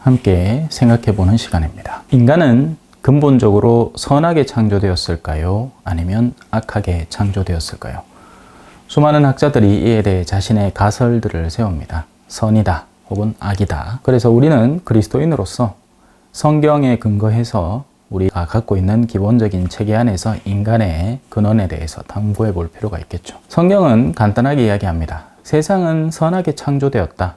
함께 생각해 보는 시간입니다. 인간은 근본적으로 선하게 창조되었을까요? 아니면 악하게 창조되었을까요? 수많은 학자들이 이에 대해 자신의 가설들을 세웁니다. 선이다 혹은 악이다. 그래서 우리는 그리스도인으로서 성경에 근거해서 우리가 갖고 있는 기본적인 체계 안에서 인간의 근원에 대해서 탐구해 볼 필요가 있겠죠. 성경은 간단하게 이야기합니다. 세상은 선하게 창조되었다.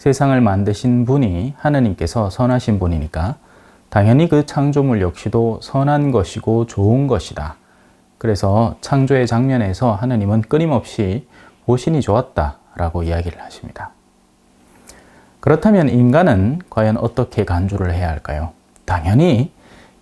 세상을 만드신 분이 하느님께서 선하신 분이니까 당연히 그 창조물 역시도 선한 것이고 좋은 것이다. 그래서 창조의 장면에서 하느님은 끊임없이 보신이 좋았다 라고 이야기를 하십니다. 그렇다면 인간은 과연 어떻게 간주를 해야 할까요? 당연히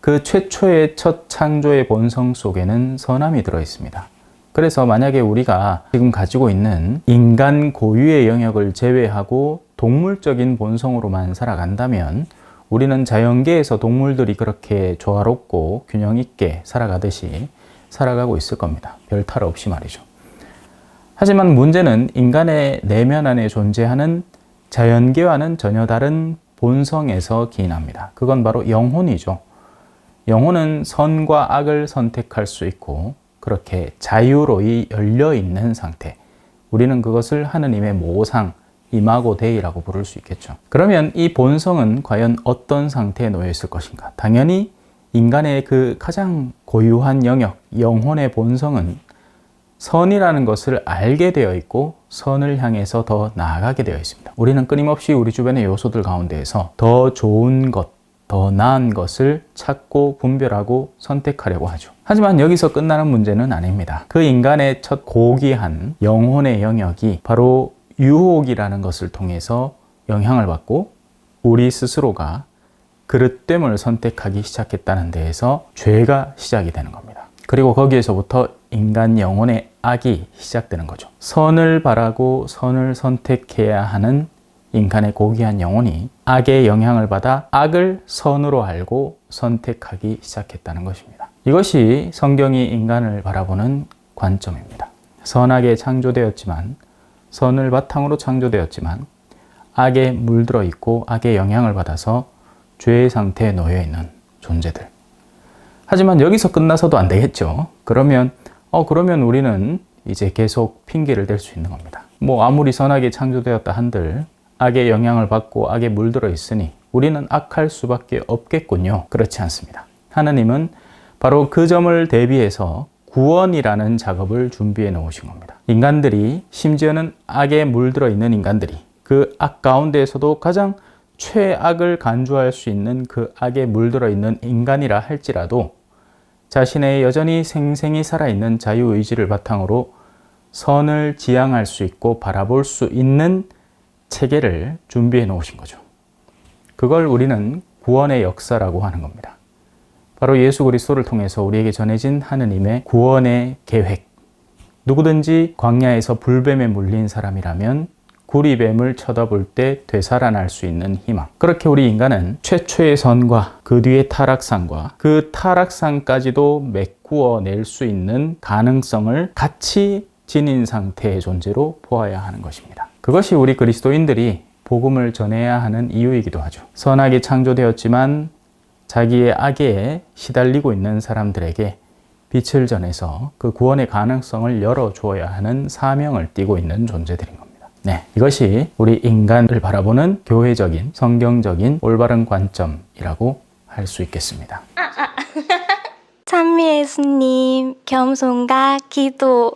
그 최초의 첫 창조의 본성 속에는 선함이 들어 있습니다. 그래서 만약에 우리가 지금 가지고 있는 인간 고유의 영역을 제외하고 동물적인 본성으로만 살아간다면 우리는 자연계에서 동물들이 그렇게 조화롭고 균형 있게 살아가듯이 살아가고 있을 겁니다. 별 탈 없이 말이죠. 하지만 문제는 인간의 내면 안에 존재하는 자연계와는 전혀 다른 본성에서 기인합니다. 그건 바로 영혼이죠. 영혼은 선과 악을 선택할 수 있고 그렇게 자유로이 열려 있는 상태. 우리는 그것을 하느님의 모상, 이마고 데이라고 부를 수 있겠죠. 그러면 이 본성은 과연 어떤 상태에 놓여 있을 것인가? 당연히 인간의 그 가장 고유한 영역, 영혼의 본성은 선이라는 것을 알게 되어 있고 선을 향해서 더 나아가게 되어 있습니다. 우리는 끊임없이 우리 주변의 요소들 가운데에서 더 좋은 것, 더 나은 것을 찾고 분별하고 선택하려고 하죠. 하지만 여기서 끝나는 문제는 아닙니다. 그 인간의 첫 고귀한 영혼의 영역이 바로 유혹이라는 것을 통해서 영향을 받고 우리 스스로가 그릇됨을 선택하기 시작했다는 데에서 죄가 시작이 되는 겁니다. 그리고 거기에서부터 인간 영혼의 악이 시작되는 거죠. 선을 바라고 선을 선택해야 하는 인간의 고귀한 영혼이 악의 영향을 받아 악을 선으로 알고 선택하기 시작했다는 것입니다. 이것이 성경이 인간을 바라보는 관점입니다. 선하게 창조되었지만 선을 바탕으로 창조되었지만 악에 물들어 있고 악의 영향을 받아서 죄의 상태에 놓여 있는 존재들. 하지만 여기서 끝나서도 안 되겠죠. 그러면 어 그러면 우리는 이제 계속 핑계를 댈 수 있는 겁니다. 뭐 아무리 선하게 창조되었다 한들 악의 영향을 받고 악에 물들어 있으니 우리는 악할 수밖에 없겠군요. 그렇지 않습니다. 하나님은 바로 그 점을 대비해서 구원이라는 작업을 준비해 놓으신 겁니다. 인간들이 심지어는 악에 물들어 있는 인간들이 그 악 가운데에서도 가장 최악을 간주할 수 있는 그 악에 물들어 있는 인간이라 할지라도 자신의 여전히 생생히 살아있는 자유의지를 바탕으로 선을 지향할 수 있고 바라볼 수 있는 체계를 준비해 놓으신 거죠. 그걸 우리는 구원의 역사라고 하는 겁니다. 바로 예수 그리스도를 통해서 우리에게 전해진 하느님의 구원의 계획. 누구든지 광야에서 불뱀에 물린 사람이라면 구리뱀을 쳐다볼 때 되살아날 수 있는 희망. 그렇게 우리 인간은 최초의 선과 그 뒤의 타락상과 그 타락상까지도 메꾸어 낼 수 있는 가능성을 같이 지닌 상태의 존재로 보아야 하는 것입니다. 그것이 우리 그리스도인들이 복음을 전해야 하는 이유이기도 하죠. 선하게 창조되었지만 자기의 악에 시달리고 있는 사람들에게 빛을 전해서 그 구원의 가능성을 열어주어야 하는 사명을 띠고 있는 존재들인 겁니다. 네. 이것이 우리 인간을 바라보는 교회적인, 성경적인 올바른 관점이라고 할 수 있겠습니다. 찬미 예수님, 겸손과 기도.